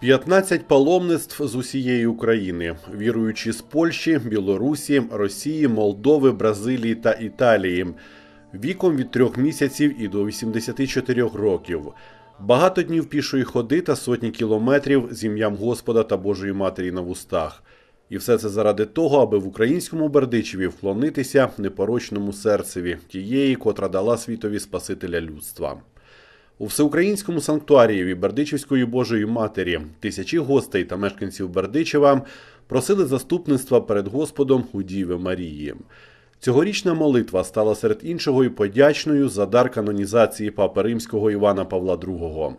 15 паломництв з усієї України, віруючі з Польщі, Білорусі, Росії, Молдови, Бразилії та Італії, віком від трьох місяців і до 84 років. Багато днів пішої ходи та сотні кілометрів з ім'ям Господа та Божої Матері на вустах. І все це заради того, аби в українському Бердичеві вклонитися непорочному серцеві тієї, котра дала світові Спасителя людства. У всеукраїнському санктуарієві Бердичівської Божої Матері тисячі гостей та мешканців Бердичева просили заступництва перед Господом у Діви Марії. Цьогорічна молитва стала серед іншого і подячною за дар канонізації папи римського Івана Павла II.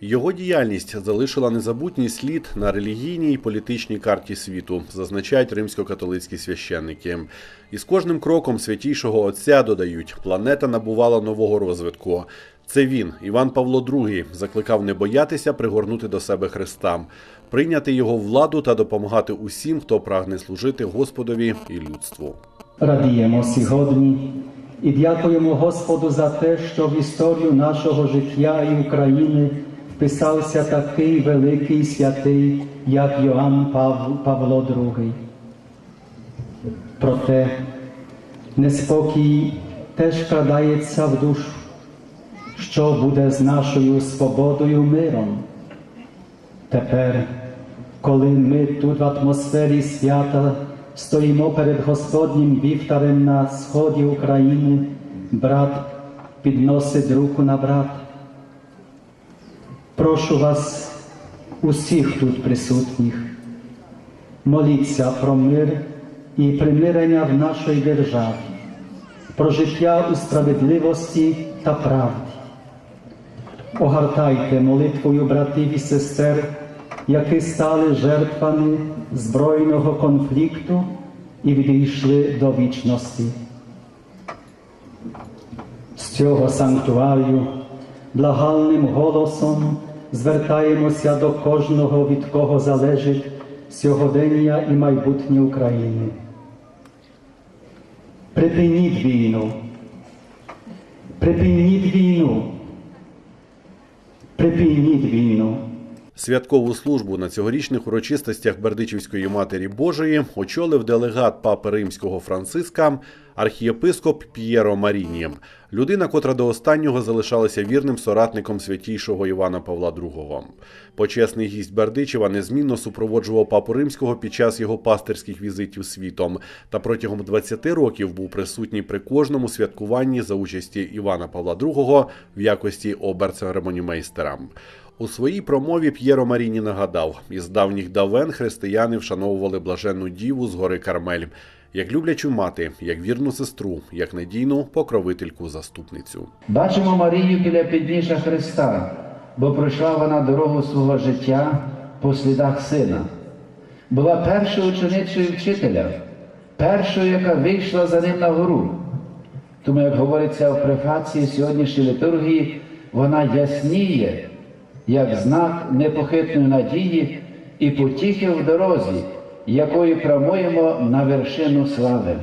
Його діяльність залишила незабутній слід на релігійній і політичній карті світу, зазначають римсько-католицькі священники. І з кожним кроком святійшого отця додають, планета набувала нового розвитку. Це він, Іван Павло II, закликав не боятися пригорнути до себе Христа, прийняти його владу та допомагати усім, хто прагне служити Господові і людству. Радіємо сьогодні і дякуємо Господу за те, що в історію нашого життя і України вписався такий великий святий, як Йоанн Пав... Павло II. Проте неспокій теж вкрадається в душу, що буде з нашою свободою миром. Тепер, коли ми тут в атмосфері свята стоїмо перед Господнім вівтарем на сході України, брат підносить руку на брата. Прошу вас, усіх тут присутніх, моліться про мир і примирення в нашій державі, про життя у справедливості та правді. Огортайте молитвою братів і сестер, які стали жертвами збройного конфлікту і відійшли до вічності. З цього санктуарію благальним голосом звертаємося до кожного, від кого залежить сьогодення і майбутнє України. Припиніть війну. Припиніть війну. Припиніть війну. Святкову службу на цьогорічних урочистостях Бердичівської Матері Божої очолив делегат папи римського Франциска, архієпископ П'єро Маріні, людина, котра до останнього залишалася вірним соратником святійшого Івана Павла II. Почесний гість Бердичева незмінно супроводжував папу римського під час його пастирських візитів світом та протягом 20 років був присутній при кожному святкуванні за участі Івана Павла II в якості оберцеремонімейстера. У своїй промові П'єро Маріні нагадав, із давніх давен християни вшановували блаженну діву з гори Кармель, як люблячу мати, як вірну сестру, як надійну покровительку заступницю. Бачимо Марію біля підніжжя Христа, бо пройшла вона дорогу свого життя по слідах сина. Була першою ученицею вчителя, першою, яка вийшла за ним на гору. Тому, як говориться в префації сьогоднішньої літургії, вона ясніє, як знак непохитної надії і потіхи в дорозі, якою прямуємо на вершину слави.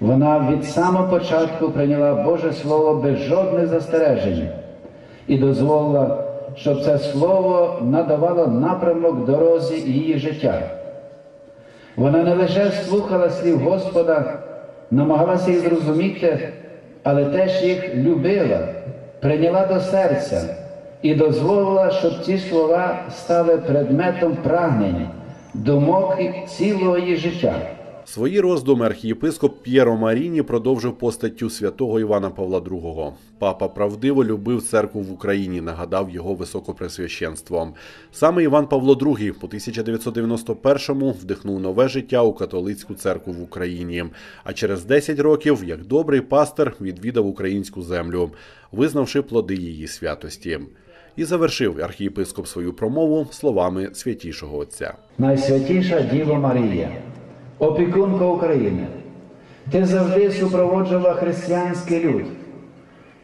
Вона від самого початку прийняла Боже Слово без жодних застережень і дозволила, щоб це слово надавало напрямок дорозі її життя. Вона не лише слухала слів Господа, намагалася їх зрозуміти, але теж їх любила, прийняла до серця і дозволила, щоб ці слова стали предметом прагнень, думок цілого життя. Свої роздуми архієпископ П'єро Маріні продовжив постаттю святого Івана Павла II. Папа правдиво любив церкву в Україні, нагадав його високопресвященство. Саме Іван Павло II у 1991-му вдихнув нове життя у католицьку церкву в Україні. А через 10 років, як добрий пастир, відвідав українську землю, визнавши плоди її святості. І завершив архієпископ свою промову словами святішого отця. Найсвятіша Діва Марія, опікунка України, ти завжди супроводжувала християнський люд.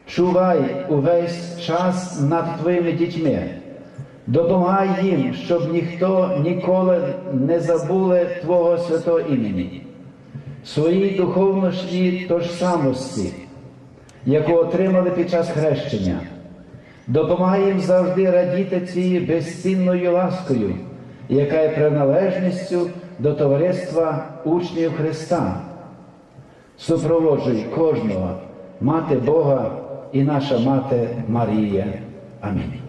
Чувай увесь час над твоїми дітьми, допомагай їм, щоб ніхто ніколи не забули Твого святого імені, своїй духовності тож самості, яку отримали під час хрещення. Допомагай їм завжди радіти цією безцінною ласкою, яка є приналежністю до товариства учнів Христа. Супроводжуй кожного, мати Бога і наша мати Марія. Амінь.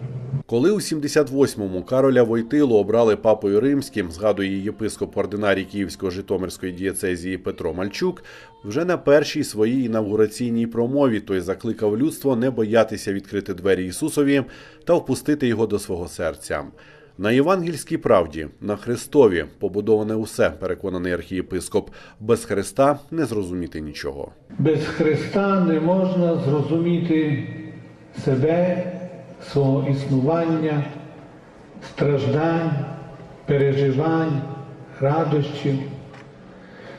Коли у 78-му Кароля Войтилу обрали папою римським, згадує єпископ ординарій Київської Житомирської дієцезії Петро Мальчук, вже на першій своїй інавгураційній промові той закликав людство не боятися відкрити двері Ісусові та впустити його до свого серця. На євангельській правді, на Христові побудоване усе, переконаний архієпископ. Без Христа не зрозуміти нічого. Без Христа не можна зрозуміти себе, свого існування, страждань, переживань, радощів.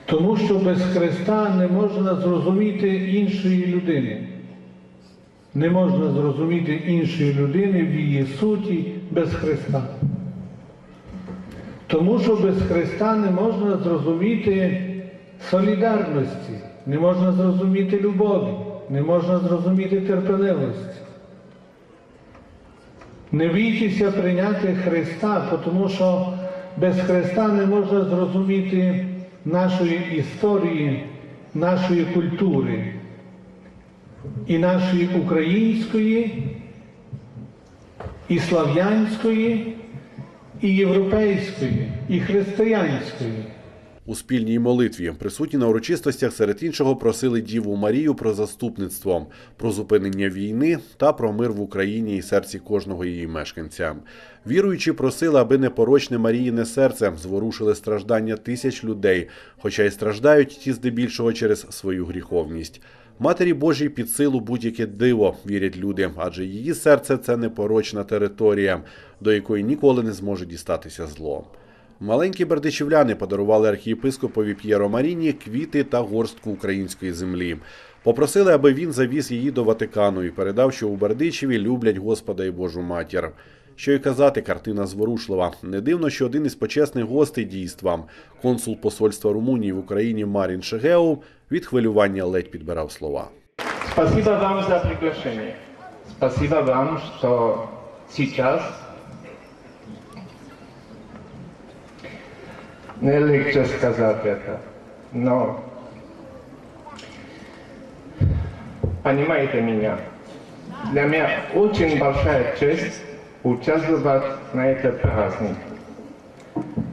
Тому що без Христа не можна зрозуміти іншої людини. Не можна зрозуміти іншої людини в її суті без Христа. Тому що без Христа не можна зрозуміти солідарності, не можна зрозуміти любові, не можна зрозуміти терпеливості. Не бійтеся прийняти Христа, тому що без Христа не можна зрозуміти нашої історії, нашої культури і нашої української, і слав'янської, і європейської, і християнської. У спільній молитві присутні на урочистостях серед іншого просили Діву Марію про заступництво, про зупинення війни та про мир в Україні і серці кожного її мешканця. Віруючі просили, аби непорочне Маріїне серце зворушили страждання тисяч людей, хоча й страждають ті здебільшого через свою гріховність. Матері Божій під силу будь-яке диво вірять люди, адже її серце це непорочна територія, до якої ніколи не зможе дістатися зло. Маленькі бердичівляни подарували архієпископові П'єро Маріні квіти та горстку української землі. Попросили, аби він завіз її до Ватикану і передав, що у Бердичеві люблять Господа і Божу матір. Що й казати, картина зворушлива. Не дивно, що один із почесних гостей дійства, консул посольства Румунії в Україні Марін Шегеу, від хвилювання ледь підбирав слова. Спасибо вам за приглашение. Спасибо вам, что сейчас не легче сказать это, но понимаете меня. Для меня очень большая честь участвовать на этом празднике.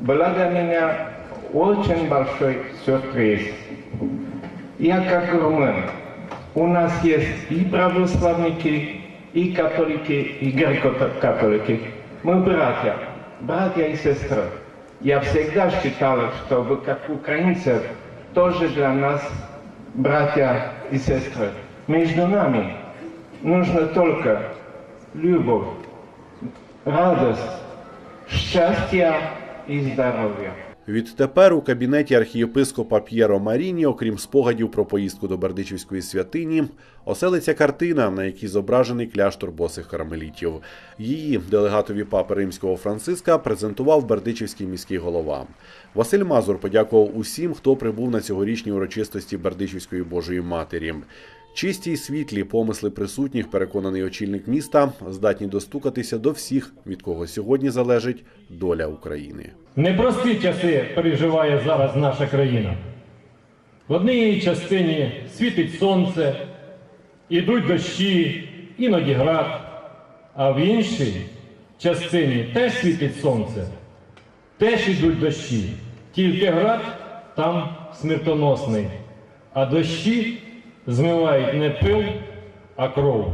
Была для меня очень большой сюрприз. Я как румын. У нас есть и православники, и католики, и греко-католики. Мы братья, братья и сестры. Я всегда считал, что вы, как украинцы, тоже для нас братья и сестры. Между нами нужно только любовь, радость, счастье и здоровье. Відтепер у кабінеті архієпископа П'єро Маріні, окрім спогадів про поїздку до Бердичівської святині, оселиться картина, на якій зображений кляштор босих кармелітів. Її делегатові папи римського Франциска презентував Бердичівський міський голова. Василь Мазур подякував усім, хто прибув на цьогорічній урочистості Бердичівської Божої Матері. Чисті й світлі помисли присутніх, переконаний очільник міста, здатні достукатися до всіх, від кого сьогодні залежить доля України. Непрості часи переживає зараз наша країна. В одній частині світить сонце, ідуть дощі, іноді град, а в іншій частині теж світить сонце, теж ідуть дощі. Тільки град там смертоносний, а дощі змивають не пил, а кров.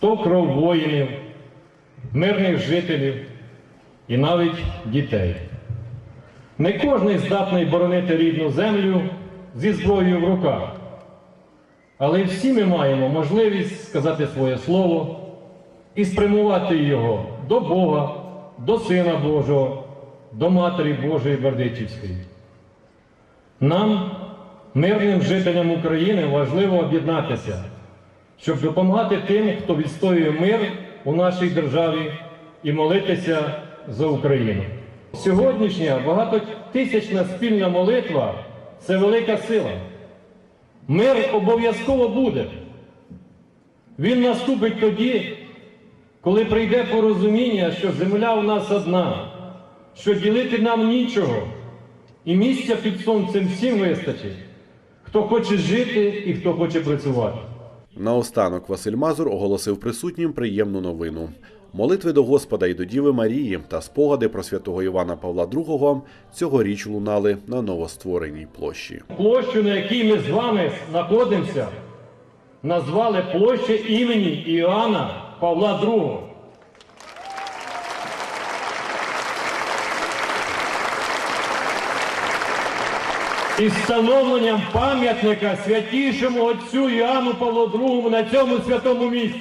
То кров воїнів, мирних жителів і навіть дітей. Не кожний здатний боронити рідну землю зі зброєю в руках. Але всі ми маємо можливість сказати своє слово і спрямувати його до Бога, до Сина Божого, до Матері Божої Бердичівської. Нам, мирним жителям України, важливо об'єднатися, щоб допомагати тим, хто відстоює мир у нашій державі і молитися за Україну. Сьогоднішня багатотисячна спільна молитва це велика сила. Мир обов'язково буде. Він наступить тоді, коли прийде порозуміння, що земля у нас одна, що ділити нам нічого, і місця під сонцем всім вистачить, хто хоче жити і хто хоче працювати. Наостанок Василь Мазур оголосив присутнім приємну новину. Молитви до Господа і до Діви Марії та спогади про святого Івана Павла II цьогоріч лунали на новоствореній площі. Площу, на якій ми з вами знаходимося, назвали площа імені Іоанна Павла II. І встановленням пам'ятника святішому отцю Іоанну Павлу II на цьому святому місці.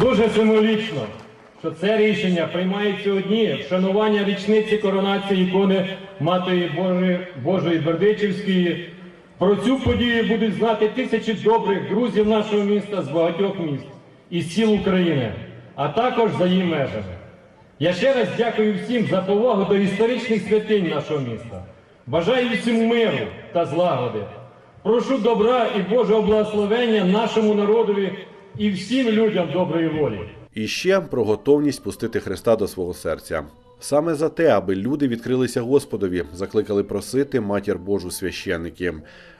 Дуже символічно, що це рішення приймається у вшанування річниці коронації ікони Матері Божої, Божої Бердичівської. Про цю подію будуть знати тисячі добрих друзів нашого міста з багатьох міст і сіл України, а також за її межами. Я ще раз дякую всім за повагу до історичних святинь нашого міста. Бажаю всім миру та злагоди. Прошу добра і Божого благословення нашому народові і всім людям доброї волі. І ще про готовність пустити Христа до свого серця. Саме за те, аби люди відкрилися Господові, закликали просити матір Божу священники.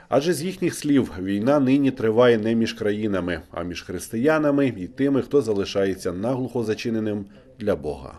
Адже з їхніх слів війна нині триває не між країнами, а між християнами і тими, хто залишається наглухо зачиненим для Бога.